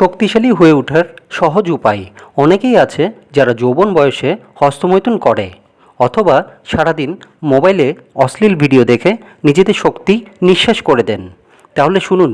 শক্তিশালী হয়ে ওঠার সহজ উপায়। অনেকেই আছে যারা যৌবন বয়সে হস্তমৈথুন করে অথবা সারাদিন মোবাইলে অশ্লীল ভিডিও দেখে নিজেদের শক্তি নিঃশ্বাস করে দেন। তাহলে শুনুন,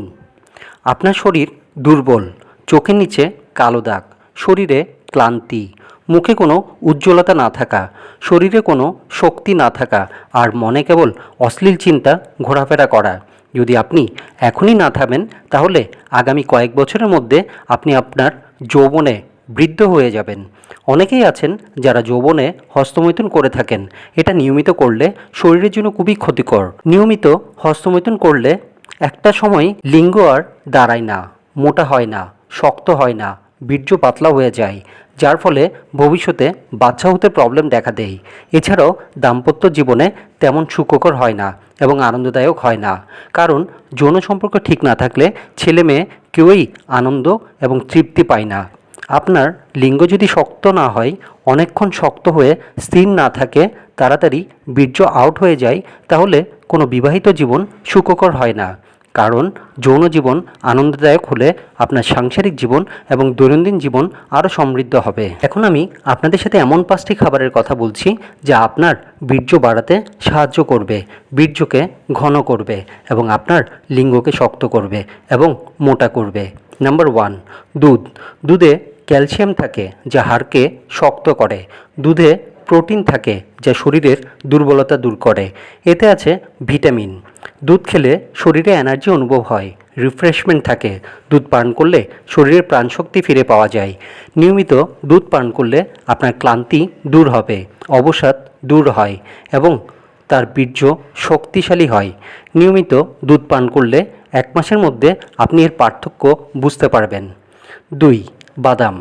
আপনার শরীর দুর্বল, চোখের নিচে কালো দাগ, শরীরে ক্লান্তি, মুখে কোনো উজ্জ্বলতা না থাকা, শরীরে কোনো শক্তি না থাকা, আর মনে কেবল অশ্লীল চিন্তা ঘোরাফেরা করা। যদি আপনি এখনই না থামেন, তাহলে আগামী কয়েক বছরের মধ্যে আপনি আপনার যৌবনে বৃদ্ধ হয়ে যাবেন। অনেকেই আছেন যারা যৌবনে হস্তমৈথুন করে থাকেন। এটা নিয়মিত করলে শরীরের জন্য খুবই ক্ষতিকর। নিয়মিত হস্তমৈথুন করলে একটা সময় লিঙ্গ আর দাঁড়ায় না, মোটা হয় না, শক্ত হয় না। বীর্য পাতলা হয়ে যায়, যার ফলে ভবিষ্যতে বাচ্চা হতে প্রবলেম দেখা দেয়। এছাড়াও দাম্পত্য জীবনে তেমন সুখকর হয় না এবং আনন্দদায়ক হয় না। কারণ যৌন সম্পর্ক ঠিক না থাকলে ছেলে মেয়ে কেউই আনন্দ এবং তৃপ্তি পায় না। আপনার লিঙ্গ যদি শক্ত না হয়, অনেকক্ষণ শক্ত হয়ে স্থির না থাকে, তাড়াতাড়ি বীর্য আউট হয়ে যায়, তাহলে কোনো বিবাহিত জীবন সুখকর হয় না। কারণ যৌন জীবন আনন্দদায়ক হলে আপনার সাংসারিক জীবন এবং দৈনন্দিন জীবন আরও সমৃদ্ধ হবে। এখন আমি আপনাদের সাথে এমন পাঁচটি খাবারের কথা বলছি যা আপনার বীর্য বাড়াতে সাহায্য করবে, বীর্যকে ঘন করবে এবং আপনার লিঙ্গকে শক্ত করবে এবং মোটা করবে। নাম্বার ওয়ান, দুধ। দুধে ক্যালসিয়াম থাকে যা হাড়কে শক্ত করে। দুধে প্রোটিন থাকে যা শরীরের দুর্বলতা দূর করে। এতে আছে ভিটামিন। দুধ খেলে শরীরে এনার্জি অনুভব হয় রিফ্রেশমেন্ট থাকে। দুধ পান করলে শরীরের প্রাণশক্তি ফিরে পাওয়া যায়। নিয়মিত দুধ পান করলে আপনার ক্লান্তি দূর হবে, অবসাদ দূর হয় এবং তার বীর্য শক্তিশালী হয়। নিয়মিত দুধ পান করলে এক মাসের মধ্যে আপনি এর পার্থক্য বুঝতে পারবেন। দুই, বাদাম।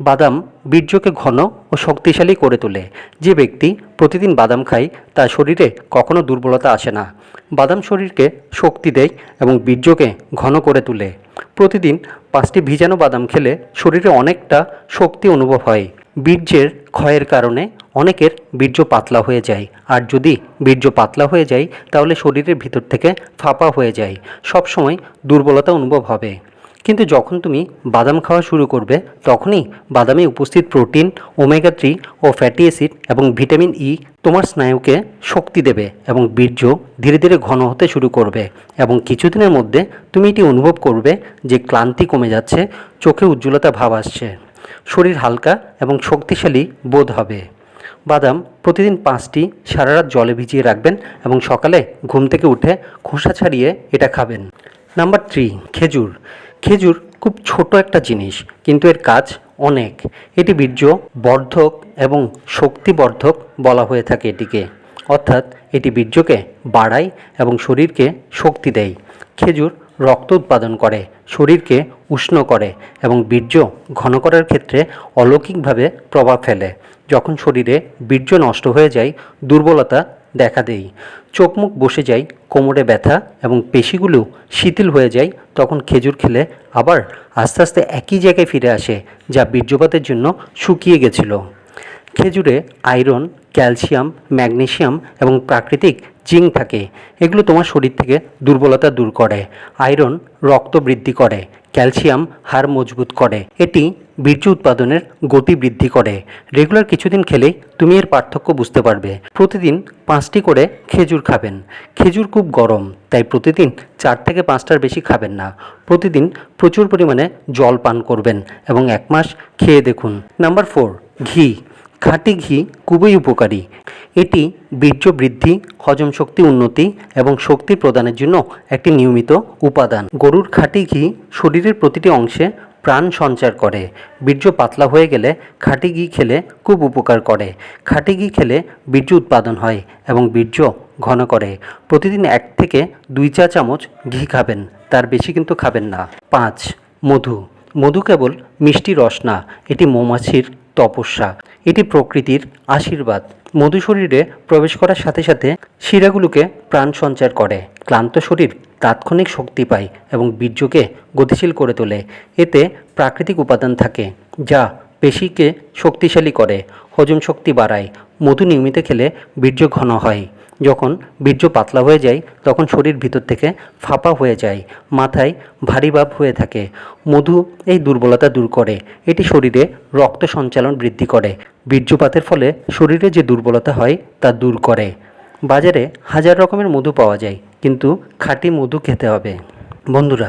বাদাম বীর্যকে ঘন ও শক্তিশালী করে তোলে। যে ব্যক্তি প্রতিদিন বাদাম খায়, তার শরীরে কখনো দুর্বলতা আসে না। বাদাম শরীরকে শক্তি দেয় এবং বীর্যকে ঘন করে তোলে। প্রতিদিন পাঁচটি ভিজানো বাদাম খেলে শরীরে অনেকটা শক্তি অনুভব হয়। বীর্যের ক্ষয়ের কারণে অনেকের বীর্য পাতলা হয়ে যায়। আর যদি বীর্য পাতলা হয়ে যায়, তাহলে শরীরের ভিতর থেকে ফাঁপা হয়ে যায়। সবসময় দুর্বলতা অনুভব হবে। কিন্তু যখন তুমি বাদাম খাওয়া শুরু করবে, তখনই বাদামে উপস্থিত প্রোটিন, ওমেগা থ্রি ও ফ্যাটি অ্যাসিড এবং ভিটামিন ই তোমার স্নায়ুকে শক্তি দেবে এবং বীর্য ধীরে ধীরে ঘন হতে শুরু করবে। এবং কিছুদিনের মধ্যে তুমি এটি অনুভব করবে যে ক্লান্তি কমে যাচ্ছে, চোখে উজ্জ্বলতা ভাব আসছে, শরীর হালকা এবং শক্তিশালী বোধ হবে। বাদাম প্রতিদিন পাঁচটি সারা রাত জলে ভিজিয়ে রাখবেন এবং সকালে ঘুম থেকে উঠে খোসা ছাড়িয়ে এটা খাবেন। নাম্বার থ্রি খেজুর। খেজুর খুব ছোট একটা জিনিস, কিন্তু এর কাজ অনেক। এটি বীর্য, বর্ধক এবং শক্তিবর্ধক বলা হয়ে থাকে এটিকে। অর্থাৎ এটি বীর্যকে বাড়ায় এবং শরীরকে শক্তি দেয়। খেজুর রক্ত উৎপাদন করে, শরীরকে উষ্ণ করে এবং বীর্য ঘন করার ক্ষেত্রে অলৌকিকভাবে প্রভাব ফেলে। যখন শরীরে বীর্য নষ্ট হয়ে যায়, দুর্বলতা দেখা দেই। চোখ মুখ বসে যায় কোমরে ব্যথা এবং পেশিগুলো শিথিল হয়ে যায় তখন খেজুর খেলে আবার আস্তে আস্তে একই জায়গায় ফিরে আসে, যা বীর্যপাতের জন্য শুকিয়ে গেছিল। খেজুরে, আয়রন, ক্যালসিয়াম, ম্যাগনেসিয়াম এবং প্রাকৃতিক জিঙ্ক থাকে। এগুলো তোমার শরীর থেকে দুর্বলতা দূর করে। আয়রন রক্ত বৃদ্ধি করে, ক্যালসিয়াম হাড় মজবুত করে। এটি বীর্য উৎপাদনের গতি বৃদ্ধি করে। রেগুলার কিছুদিন খেলেই তুমি এর পার্থক্য বুঝতে পারবে। প্রতিদিন পাঁচটি করে খেজুর খাবেন। খেজুর খুব গরম, তাই প্রতিদিন চার থেকে পাঁচটার বেশি খাবেন না। প্রতিদিন প্রচুর পরিমাণে জল পান করবেন এবং এক মাস খেয়ে দেখুন। নাম্বার ফোর, ঘি। খাঁটি ঘি খুবই উপকারী। এটি বীর্য বৃদ্ধি, হজম শক্তি উন্নতি এবং শক্তি প্রদানের জন্য একটি নিয়মিত উপাদান। গরুর খাঁটি ঘি শরীরের প্রতিটি অংশে প্রাণ সঞ্চার করে। বীর্য পাতলা হয়ে গেলে খাঁটি ঘি খেলে খুব উপকার করে। খাঁটি ঘি খেলে বীর্য উৎপাদন হয় এবং বীর্য ঘন করে। প্রতিদিন এক থেকে দুই চা চামচ ঘি খাবেন, তার বেশি কিন্তু খাবেন না। পাঁচ, মধু। মধু কেবল মিষ্টি রস না, এটি মৌমাছির তপস্যা। এটি প্রকৃতির আশীর্বাদ। মধু শরীরে প্রবেশ করার সাথে সাথে শিরাগুলোকে প্রাণ সঞ্চার করে। ক্লান্ত শরীর তাৎক্ষণিক শক্তি পায় এবং বীর্যকে গতিশীল করে তোলে। এতে প্রাকৃতিক উপাদান থাকে, যা পেশিকে শক্তিশালী করে, হজম শক্তি বাড়ায়, মধু নিয়মিত খেলে বীর্য ঘন হয়। যখন বীর্য পাতলা হয়ে যায়, তখন শরীর ভিতর থেকে ফাঁপা হয়ে যায়, মাথায় ভারী ভাব হয়ে থাকে। মধু এই দুর্বলতা দূর করে। এটি শরীরে রক্ত সঞ্চালন বৃদ্ধি করে। বীর্যপাতের ফলে শরীরে যে দুর্বলতা হয়, তা দূর করে। বাজারে হাজার রকমের মধু পাওয়া যায়, কিন্তু খাঁটি মধু খেতে হবে। বন্ধুরা,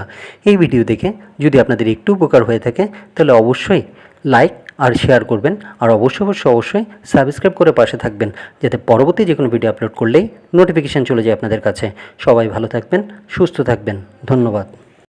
এই ভিডিও দেখে যদি আপনাদের একটু উপকার হয়ে থাকে, তাহলে অবশ্যই লাইক আর শেয়ার করবেন। আর অবশ্যই অবশ্যই অবশ্যই সাবস্ক্রাইব করে পাশে থাকবেন, যাতে পরবর্তী যে কোনো ভিডিও আপলোড করলেই নোটিফিকেশান চলে যায় আপনাদের কাছে। সবাই ভালো থাকবেন, সুস্থ থাকবেন। ধন্যবাদ।